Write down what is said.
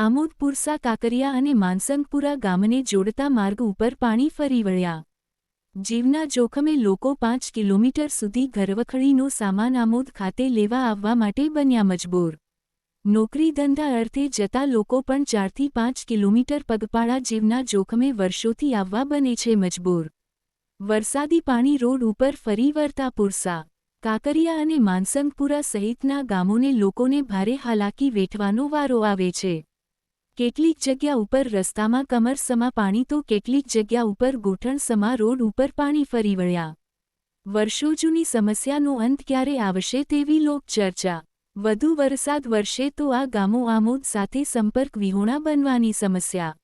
આમોદ પુરસા કાકરિયા અને માનસંગપુરા ગામને જોડતા માર્ગ ઉપર પાણી ફરી વળ્યા. જીવના જોખમે લોકો પાંચ કિલોમીટર સુધી ઘરવખડીનો સામાન આમોદ ખાતે લેવા આવવા માટે બન્યા મજબૂર. નોકરી ધંધા અર્થે જતા લોકો પણ ચારથી પાંચ કિલોમીટર પગપાળા જીવના જોખમે વર્ષોથી આવવા બને છે મજબૂર. વરસાદી પાણી રોડ ઉપર ફરી વળતા પુરસા, કાકરિયા અને માનસંગપુરા સહિતના ગામોને લોકોને ભારે હાલાકી વેઠવાનો વારો આવે છે. કેટલીક જગ્યા ઉપર રસ્તામાં કમરસમા પાણી તો કેટલીક જગ્યા ઉપર ગોઠણસમા રોડ ઉપર પાણી ફરી વળ્યા. વર્ષો જૂની સમસ્યાનો અંત ક્યારે આવશે તેવી લોકચર્ચા. વધુ વરસાદ વર્ષે તો આ ગામો આમોદ સાથે સંપર્ક વિહોણા બનવાની સમસ્યા.